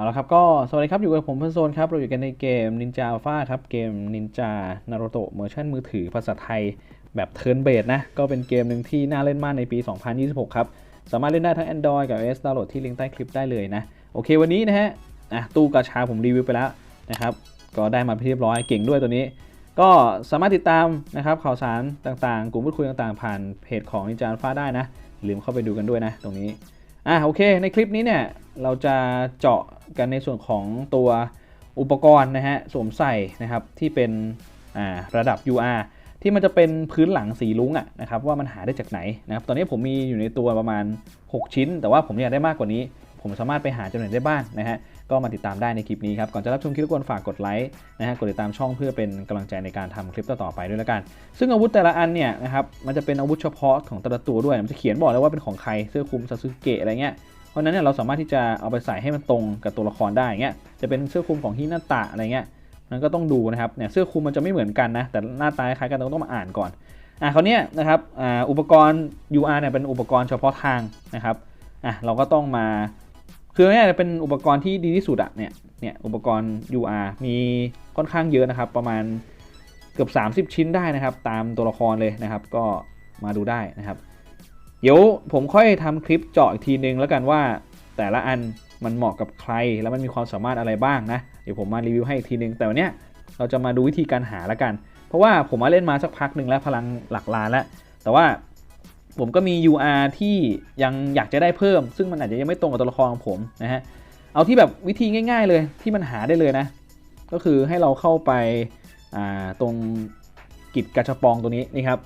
เอาละครับก็สวัสดีครับอยู่กับผมเพื่อนโซนครับเราอยู่กันในเกม Ninja Alpha ครับเกม Ninja Naruto เวอร์ชันมือถือภาษาไทยแบบเทิร์นเบสนะ ก็เป็นเกมหนึ่งที่น่าเล่นมากในปี 2026 ครับ สามารถเล่นได้ทั้ง Android กับ iOS ดาวน์โหลดที่ลิงก์ใต้คลิปได้เลยนะ โอเควันนี้นะฮะอะตู้กาชาผมรีวิวไปแล้วนะครับก็ได้มาเป็นที่เรียบร้อยเก่งด้วยตัวนี้ ก็สามารถติดตามนะครับข่าวสารต่างๆ กลุ่มพูดคุยต่างๆ ผ่านเพจของ Ninja Alpha ได้นะอย่าลืมเข้าไปดูกันด้วยนะ ตรงนี้ อะโอเคในคลิปนี้เนี่ยเราจะเจาะกันในส่วนของตัวอุปกรณ์นะฮะสวมใส่นะครับที่เป็นอ่าระดับ UR ที่มันจะเป็นพื้นหลังสีลุ้งอะนะครับว่ามันหาได้จากไหนนะครับตอนนี้ผมมีอยู่ในตัวประมาณ 6 ชิ้น แต่ว่าผมอยากได้มากกว่านี้ ผมสามารถไปหาจากไหนได้บ้างนะฮะก็มาติดตามได้ในคลิปนี้ครับก่อนจะรับชมคลิปรบกวนฝากกดไลค์นะฮะกดติดตามช่องเพื่อเป็นกำลังใจในการทำคลิปต่อๆไปด้วยละกัน ซึ่งอาวุธแต่ละอันเนี่ยนะครับมันจะเป็นอาวุธเฉพาะของแต่ละตัวด้วยมันจะเขียนบอกเลยว่าเป็นของใครเสื้อคลุมซาสึเกะอะไรเงี้ยเพราะนั้นเนี่ยเราสามารถที่จะเอาไปใส่ให้มันตรงกับตัวละครได้อย่างเงี้ยจะเป็นเสื้อคลุมของฮินาตะอะไรเงี้ยนั้นก็ต้องดูนะครับเนี่ยเสื้อคลุมมันจะไม่เหมือนกันนะแต่หน้าตาคล้ายกันต้องมาอ่านก่อนอะคราวเนี้นะครับอ่าอุปกรณ์ UR เนี่ยเป็นอุปกรณ์เฉพาะทางนะครับอะเราก็ต้องมา คือเนี่ยเป็นอุปกรณ์ที่ดีที่สุดอะเนี่ยเนี่ยอุปกรณ์ UR มีค่อนข้างเยอะนะครับ ประมาณเกือบ 30 ชิ้นได้นะครับ ตามตัวละครเลยนะครับ ก็มาดูได้นะครับ เดี๋ยวผมค่อยทำคลิปเจาะอีกทีนึงแล้วกันว่าแต่ละอันมันเหมาะกับใครแล้วมันมีความสามารถอะไรบ้างนะ เดี๋ยวผมมารีวิวให้อีกทีนึง แต่วันเนี้ยเราจะมาดูวิธีการหาแล้วกัน เพราะว่าผมมาเล่นมาสักพักหนึ่งแล้วพลังหลักล้านแล้วแต่ว่า ผมก็มี UR ที่ยังอยากจะได้เพิ่ม ซึ่งมันอาจจะยังไม่ตรงกับตัวละครของผมนะฮะ เอาที่แบบวิธีง่าย ๆ เลยที่มันหาได้เลยนะ ก็คือให้เราเข้าไปาตรงกิจกระชับปองตัวนี้นี่ครับ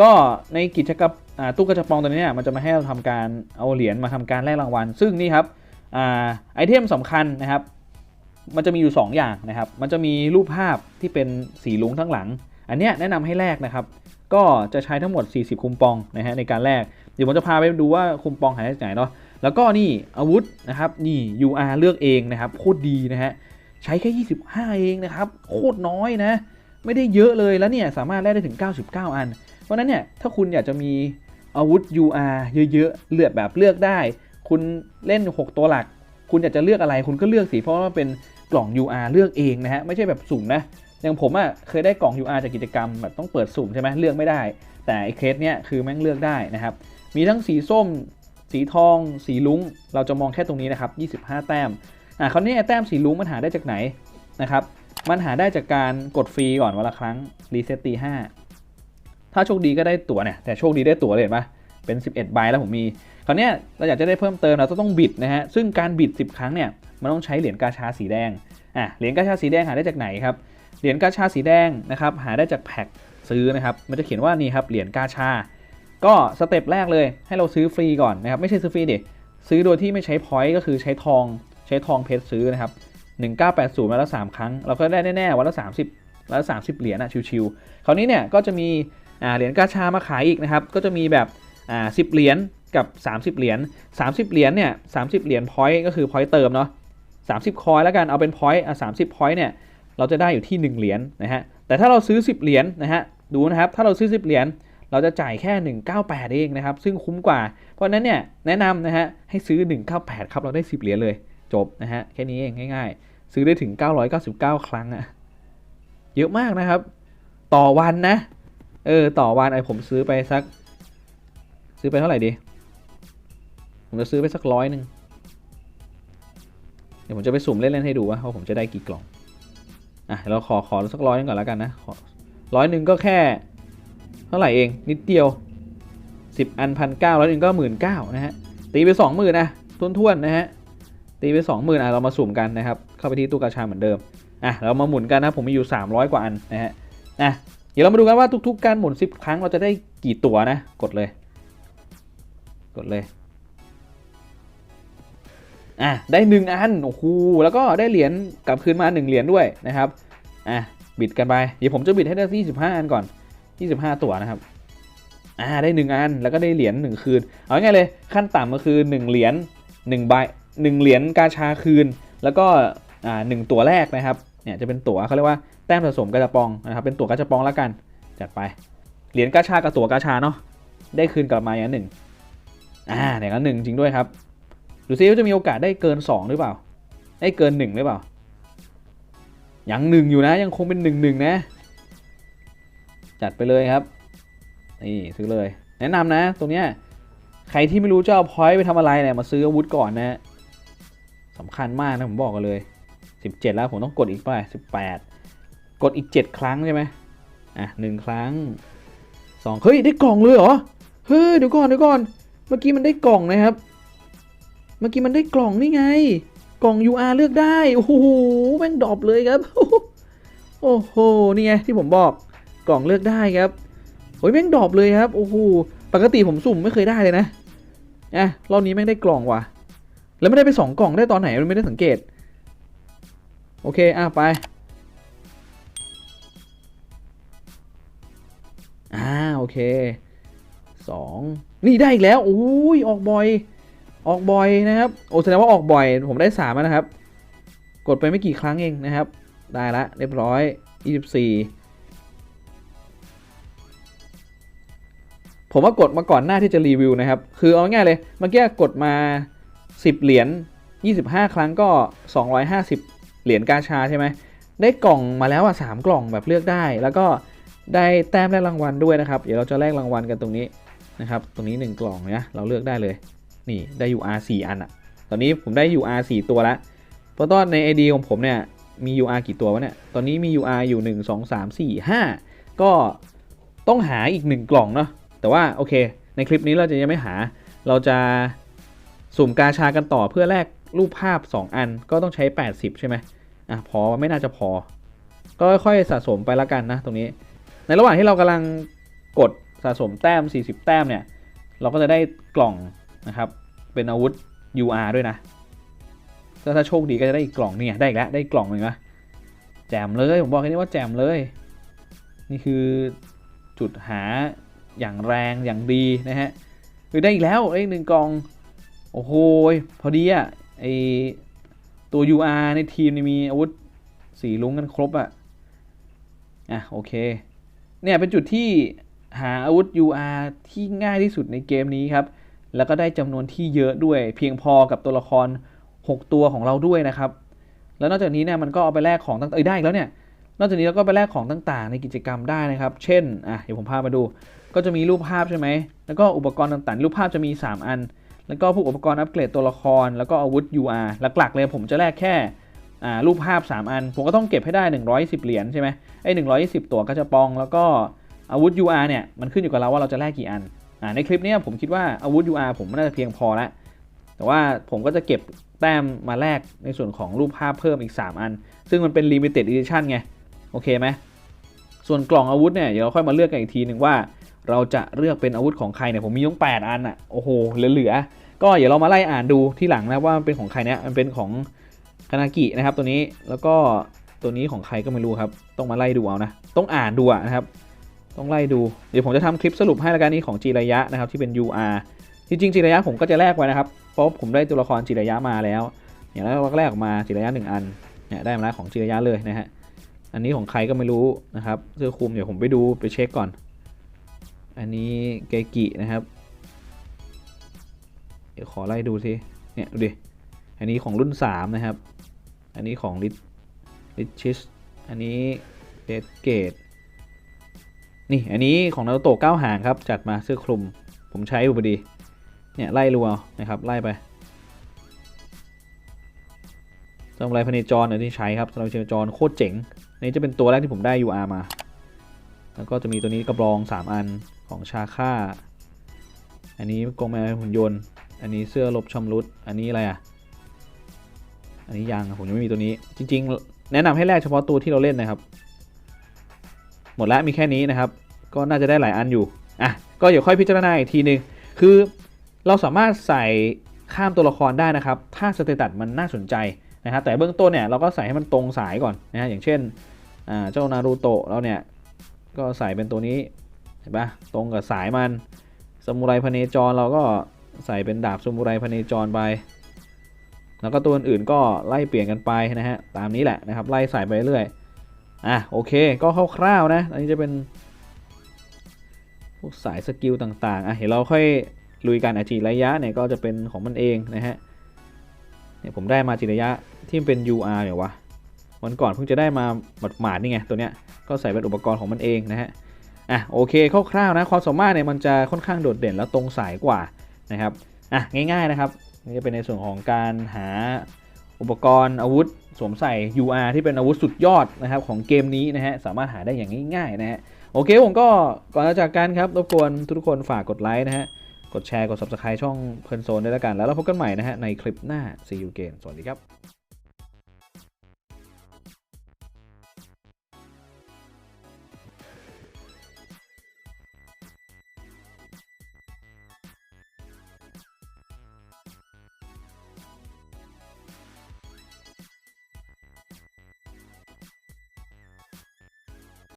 ก็ในกิจกรรมตู้กระชับปองตัวนี้เนี่ยมันจะมาให้เราทำการเอาเหรียญมาทำการแลกรางวัล ซึ่งนี่ครับอไอเทมสำคัญนะครับ มันจะมีอยู่ 2 อย่างนะครับ มันจะมีรูปภาพที่เป็นสีลุ้งทั้งหลัง อันเนี้ยแนะนำให้แลกนะครับ ก็จะใช้ทั้งหมด 40 คุมปองนะฮะในการแลกเดี๋ยวผมจะพาไปดูว่าคุมปองหายได้จากไหนเนาะแล้วก็นี่อาวุธนะครับนี่ UR เลือกเองนะครับโคตรดีนะฮะใช้แค่ 25 เองนะครับโคตรน้อยนะ ไม่ได้เยอะเลยแล้วเนี่ยสามารถแลกได้ถึง 99 อัน เพราะฉะนั้นเนี่ยถ้าคุณอยากจะมีอาวุธ UR เยอะๆเลือกแบบเลือกได้ คุณเล่น 6 ตัวหลัก คุณอยากจะเลือกอะไรคุณก็เลือกสิเพราะว่าเป็นกล่อง UR เลือกเองนะฮะไม่ใช่แบบสุ่มนะ อย่างผมอะ่ะเคยได้กล่อง UR จากกิจกรรมแบบต้องเปิดสุ่มใช่ไหมเลือกไม่ได้ แต่ไอ้เคสเนี้ยคือแม่งเลือกได้นะครับ มีทั้งสีส้ม สีทอง สีลุ้ง เราจะมองแค่ตรงนี้นะครับ 25 แต้มอะคราวนี้ไอ้แต้มสีลุ้งมันหาได้จากไหนนะครับมันหาได้จากการกดฟรีก่อนวันละครั้งรีเซ็ตตี5ถ้าโชคดีก็ได้ตั๋วเนี่ยแต่โชคดีได้ตั๋วเลยเห็นปะเป็น 11 ใบแล้วผมมีคราวนี้เราอยากจะได้เพิ่มเติมเราต้องบิดนะฮะซึ่งการบิด 10 ครั้งเนี่ยมันต้องใช้เหรียญกาชาสีแดงอะเหรียญกาชาสีแดงหาได้จากไหนครับ เหรียญกาชาสีแดงนะครับหาได้จากแพ็คซื้อนะครับมันจะเขียนว่านี่ครับเหรียญกาชา ก็สเต็ปแรกเลยให้เราซื้อฟรีก่อนนะครับไม่ใช่ซื้อฟรีดิซื้อโดยที่ไม่ใช้พอยต์ก็คือใช้ทองใช้ทองเพชรซื้อนะครับ1980มาแล้ว3ครั้ง เราก็ได้แน่ๆวันละ 30วันละ30 เหรียญอะชิวๆคราวนี้เนี่ยก็จะมีเหรียญกาชามาขายอีกนะครับก็จะมีแบบอ่า10เหรียญกับ 30 เหรียญ30 เหรียญเนี่ย30 เหรียญพอยต์ก็คือพอยต์เติมเนาะ30 คอยแล้วกันเอาเป็นพอยต์อะ30 พอยต์เนี่ย เราจะได้อยู่ที่ 1 เหรียญนะฮะ แต่ถ้าเราซื้อ 10 เหรียญนะฮะ ดูนะครับ ถ้าเราซื้อ 10 เหรียญ เราจะจ่ายแค่ 198 เองนะครับ ซึ่งคุ้มกว่า เพราะนั้นเนี่ยแนะนำนะฮะให้ซื้อ 198 ครับ เราได้ 10 เหรียญเลย จบนะฮะ แค่นี้เองง่าย ๆ ซื้อได้ถึง 999 ครั้งอะเยอะมากนะครับ ต่อวันนะ เออ ต่อวันไอผมซื้อไปสัก ซื้อไปเท่าไหร่ดี ผมจะซื้อไปสักร้อยหนึ่งเดี๋ยวผมจะไปสุ่มเล่นๆให้ดูว่าว่าผมจะได้กี่กล่อง อะเราขอขอสักร้อยนึงก่อนแล้วกันนะขอร้อยหนึ่งก็แค่ เท่าไหร่เอง นิดเดียว 10 อันพันเก้าแล้วนึงก็หมื่นเก้านะฮะตีไปสองหมื่นนะทุ่นๆนะฮะตีไปสองหมื่นอะเรามาสุ่มกันนะครับ เข้าไปที่ตู้กาชาเหมือนเดิมอะเรามาหมุนกันนะผมมีอยู่ 300 กว่าอันนะฮะอะเดี๋ยวเรามาดูกันว่าทุก ๆ การหมุน 10 ครั้งเราจะได้กี่ตัวนะ กดเลย กดเลย อะได้หนึ่งอันโอ้โหแล้วก็ได้เหรียญกลับคืนมา1เหรียญด้วยนะครับอะบิดกันไปเดี๋ยวผมจะบิดให้ได้ที่15อันก่อน25ตัวนะครับอ่าได้1อันแล้วก็ได้เหรียญ1คืนเอาง่ายเลยขั้นต่ำก็คือ1เหรียญ1ใบ1เหรียญกาชาคืน แล้วก็อ่า1ตัวแรกนะครับเนี่ยจะเป็นตั๋วเขาเรียกว่าแต้มสะสมกระจปองนะครับเป็นตั๋วกระจปองแล้วกันจัดไปเหรียญกาชากับตั๋วกาชาเนาะได้คืนกลับมาอย่างหนึ่งอ่าเนี่ยก็หนึ่งจริงด้วยครับ ดูซิว่าจะมีโอกาสได้เกิน 2 หรือเปล่าไอให้เกินหนึ่งหรือเปล่า ยังหนึ่งอยู่นะ ยังคงเป็นหนึ่งหนึ่งนะ จัดไปเลยครับ นี่ซื้อเลย แนะนำนะ ตรงเนี้ย ใครที่ไม่รู้จะเอาพอยต์ไปทำอะไรเนี่ยมาซื้ออาวุธก่อนนะสำคัญมากนะผมบอกกันเลย 17 แล้วผมต้องกดอีกเท่าไหร่18 กดอีก 7 ครั้งใช่ไหมอะหนึ่งครั้งสองเฮ้ยได้กล่องเลยเหรอ เฮ้ยเดี๋ยวก่อนเดี๋ยวก่อน เมื่อกี้มันได้กล่องนะครับ เมื่อกี้มันได้กล่องนี่ไง กล่อง UR เลือกได้ โอ้โหแม่งดรอปเลยครับ โอ้โห นี่ไงที่ผมบอก กล่องเลือกได้ครับ โอ้ยแม่งดรอปเลยครับ โอ้โห ปกติผมสุ่มไม่เคยได้เลยนะอะรอบนี้แม่งได้กล่องว่ะ แล้วไม่ได้ไปสองกล่องได้ตอนไหนไม่ได้สังเกต โอเค อะไป อ่า โอเคสองนี่ได้อีกแล้ว โอ้ย ออกบ่อย ออกบ่อยนะครับ โอ้แสดงว่าออกบ่อย ผมได้สามนะครับ กดไปไม่กี่ครั้งเองนะครับ ได้ละเรียบร้อย 24 ผมว่ากดมาก่อนหน้าที่จะรีวิวนะครับ คือเอาง่ายเลยเมื่อกี้กดมา 10 เหรียญ25 ครั้งก็ 250 เหรียญกาชาใช่ไหมได้กล่องมาแล้วอะสามกล่องแบบเลือกได้ แล้วก็ได้แต้มแลกรางวัลด้วยนะครับ เดี๋ยวเราจะแลกรางวัลกันตรงนี้นะครับ ตรงนี้ 1 กล่องนะเราเลือกได้เลย นี่ได้ UR 4 อันอะตอนนี้ผมได้ UR 4 ตัวแล้วเพราะตอนใน ID ของผมเนี่ยมี UR กี่ตัววะเนี่ย ตอนนี้มี UR อยู่ 1 2 3 4 5 ก็ต้องหาอีก 1 กล่องเนาะ แต่ว่าโอเค ในคลิปนี้เราจะยังไม่หา เราจะสุ่มกาชากันต่อเพื่อแลกรูปภาพ 2 อันก็ต้องใช้ 80 ใช่ไหมอะพอไม่น่าจะพอ ก็ค่อยๆสะสมไปละกันนะตรงนี้ ในระหว่างที่เรากำลังกดสะสมแต้ม 40 แต้มเนี่ย เราก็จะได้กล่อง นะครับ เป็นอาวุธ UR ด้วยนะถ้าถ้าโชคดีก็จะได้อีกกล่องเนี่ยได้อีกแล้วได้กล่องหนึ่งนะแจมเลยผมบอกแค่นี้ว่าแจมเลย นี่คือจุดหาอย่างแรงอย่างดีนะฮะคือได้อีกแล้วได้อีกหนึ่งกล่องโอ้โหพอดีอะไอตัว UR ในทีมมีอาวุธสีลุ้งกันครบอะอะโอเคเนี่ยเป็นจุดที่หาอาวุธ UR ที่ง่ายที่สุดในเกมนี้ครับ แล้วก็ได้จำนวนที่เยอะด้วย เพียงพอกับตัวละคร 6 ตัวของเราด้วยนะครับ แล้วนอกจากนี้เนี่ยมันก็เอาไปแลกของต่างๆเอ้ยได้อีกแล้วเนี่ย นอกจากนี้เราก็ไปแลกของต่างๆ ในกิจกรรมได้นะครับ เช่นอะเดี๋ยวผมพามาดู ก็จะมีรูปภาพใช่ไหม แล้วก็อุปกรณ์ต่างๆ รูปภาพจะมี 3 อัน แล้วก็พวกอุปกรณ์อัปเกรดตัวละคร แล้วก็อาวุธ UR หลักๆ เลยผมจะแลกแค่อ่ารูปภาพ 3 อัน ผมก็ต้องเก็บให้ได้ 110 เหรียญใช่ไหมไอ้120 ตัวก็จะปอง แล้วก็อาวุธ UR เนี่ย มันขึ้นอยู่กับเราว่าเราจะแลกกี่อัน ในคลิปนี้ผมคิดว่าอาวุธ UR ผมน่าจะเพียงพอแล้วแต่ว่าผมก็จะเก็บแต้มมาแลกในส่วนของรูปภาพเพิ่มอีก 3 อัน ซึ่งมันเป็น limited edition ไง โอเคไหมส่วนกล่องอาวุธเนี่ยเดี๋ยวเราค่อยมาเลือกกันอีกทีหนึ่งว่า เราจะเลือกเป็นอาวุธของใครเนี่ยผมมีต้อง8อันอะ่ะโอ้โหเหลือๆก็เดี๋ยวเรามาไล่อ่านดูที่หลังนะว่ามันเป็นของใครเนี่ยมันเป็นของคานากินะครับตัวนี้แล้วก็ตัวนี้ของใครก็ไม่รู้ครับ ต้องมาไล่ดูเอานะต้องอ่านดูนะครับ ต้องไล่ดู เดี๋ยวผมจะทำคลิปสรุปให้ละกันนี้ของจีระยะนะครับที่เป็น UR จริงๆจีระยะผมก็จะแลกไว้นะครับ เพราะผมได้ตัวละครจีระยะมาแล้วอย่างแล้วเราก็แลกออกมาจีระยะหนึ่งอันเนี่ยได้มาแล้วของจีระยะเลยนะฮะอันนี้ของใครก็ไม่รู้นะครับเสื้อคลุมเดี๋ยวผมไปดูไปเช็คก่อน อันนี้เกกินะครับ เดี๋ยวขอไล่ดูสิเนี่ยดูดิอันนี้ของรุ่น 3 นะครับ อันนี้ของลิลิชิสอันนี้เดดเกต นี่อันนี้ของนารูโตะเก้าหางครับ จัดมาเสื้อคลุม ผมใช้อยู่พอดี เนี่ยไล่รัวนะครับ ไล่ไปสมุไรพเนจรเนี่ยที่ใช้ครับสมุไรพเนจรโคตรเจ๋งอันนี้จะเป็นตัวแรกที่ผมได้ UR มา แล้วก็จะมีตัวนี้กระบอง3 อันของชาค่า อันนี้กองแมวหุ่นยนต์ อันนี้เสื้อลบชำรุด อันนี้อะไรอะ อันนี้ยังผมยังไม่มีตัวนี้ จริง ๆ แนะนำให้แลกเฉพาะตัวที่เราเล่นนะครับ หมดแล้วมีแค่นี้นะครับ ก็น่าจะได้หลายอันอยู่อะก็เดี๋ยวค่อยพิจารณาอีกทีหนึ่งคือเราสามารถใส่ข้ามตัวละครได้นะครับ ถ้าสเตตัสมันน่าสนใจนะครับแต่เบื้องต้นเนี่ยเราก็ใส่ให้มันตรงสายก่อนนะฮะอย่างเช่นอ่าเจ้านารูโตะเราเนี่ยก็ใส่เป็นตัวนี้เห็นปะตรงกับสายมันสมุไรพเนจรเราก็ใส่เป็นดาบสมุไรพเนจรไปแล้วก็ตัวอื่นก็ไล่เปลี่ยนกันไปนะฮะตามนี้แหละนะครับไล่ใส่ไปเรื่อย อะโอเคก็คร่าวๆนะ อันนี้จะเป็นพวกสายสกิลต่างๆ อะเดี๋ยวเราค่อยลุยกันอาจีระยะเนี่ยก็จะเป็นของมันเองนะฮะ เนี่ยผมได้มาจิระยะที่มันเป็น UR เนี่ยวะวันก่อนเพิ่งจะได้มาหมาดๆนี่ไงตัวเนี้ยก็ใส่เป็นอุปกรณ์ของมันเองนะฮะ อะโอเคคร่าวๆนะความสามารถเนี่ยมันจะค่อนข้างโดดเด่นแล้วตรงสายกว่านะครับ อะง่ายๆนะครับนี่จะเป็นในส่วนของการหาอุปกรณ์อาวุธ สวมใส่ UR ที่เป็นอาวุธสุดยอดนะครับของเกมนี้นะฮะสามารถหาได้อย่างง่ายๆนะฮะโอเคผมก็ก่อนจากกันครับรบกวนทุกคนฝากกดไลค์นะฮะกดแชร์กด subscribe ช่องเพลินโซนด้วยแล้วกัน แล้วเราพบกันใหม่นะฮะในคลิปหน้า see you again สวัสดีครับ